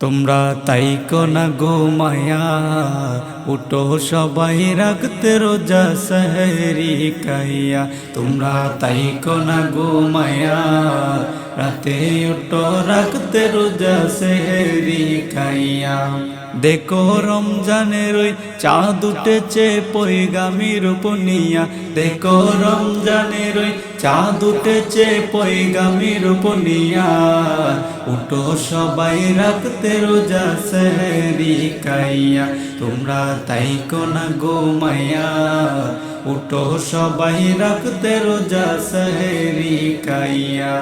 তোমরা তাই না গো মায়া, উঠো সবাই রাখতে রোজা সহরি কাইয়া। তোমরা তাই না গো মায়া, রাতে উঠো রাখতে রোজা সহরি কাইয়া। দেখো রমজানের ওই চাঁদ উঠেছে পৈগামির উপনিয়া দেখো রমজানের ওই চাঁদ উঠেছে পৈগামির উপনিয়া উঠো সবাই রাখতে রোজা সেহরি কাইয়া, তোমরা তাই কোনা গো মায়া উঠো সবাই রাখতে রোজা সেহরি কাইয়া।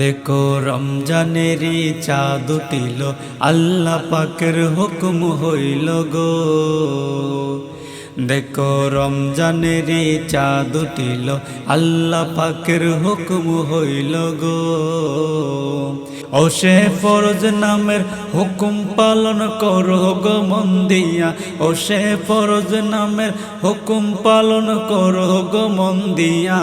দেখো রমজানেরই চাঁদ উঠিল আল্লাহ পাকের হুকুম হইল গো। দেখো রমজানের চাঁদ উঠিল আল্লাহ পাকের হুকুম হইল গো। সে ফরজ নামের হুকুম পালন করো গো মন দিয়া সে ফরজ নামের হুকুম পালন করো গো মন দিয়া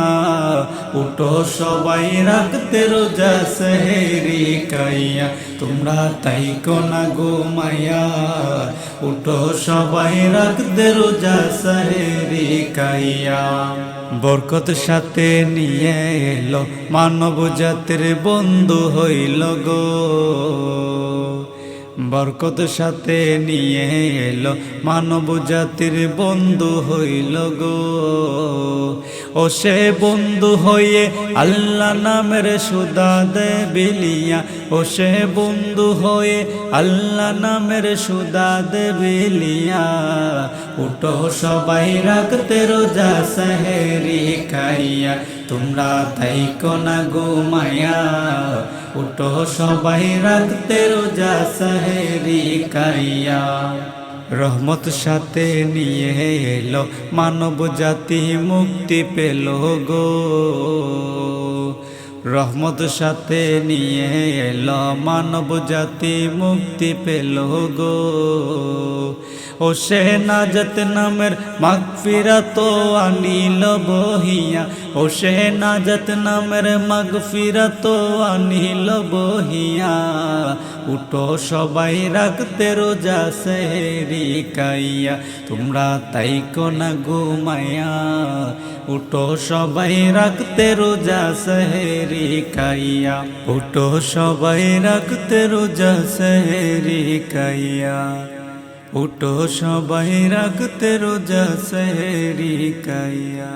উঠো সবাই রাখতে রোজা সেহেরি কাইয়া, তোমরা তাই কোনা গো মায়া উঠো সবাই রাখতে রোজা সেহেরি কাইয়া। বরকত সাথে নিয়ে এলো মানব জাতির বন্ধু হইল গো। বরকত সাথে নিয়ে এলো মানব জাতির বন্ধু হইল গো। ও সে বন্ধু হয়ে আল্লাহ নামের সুদা দে বিলিয়া ও সে বন্ধু হয়ে আল্লাহ নামের সুদা দে বিলিয়া উঠো সবাই রাখতে রোজা সেহেরি খাইয়া তোমরা তাই কোনা গো মায়া। উঠো সবাই রাখতে রোজা সেহেরি খাইয়া রহমত সাথে নিয়ে এলো মানব জাতি মুক্তি পেল গো। রহমত সাথে নিয়ে এলো মানব জাতি মুক্তি পেল গো। ও সে নাজত নামের মাগফিরা তো আনিল বহিয়া। ও সে নাজত নামের মাগফিরা তো আনিল বহিয়া। উঠো সবাই রাখতে রোজা সেহেরি কাইয়া। তোমরা তাই কোনা ঘুমায়া উঠো সবাই রাখতে রোজা সেহেরি কাইয়া। উঠো সবাই রাখতে রোজা সেহেরি কাইয়া। উঠো সবাই রাখতে রোজা সেহেরি কাইয়া।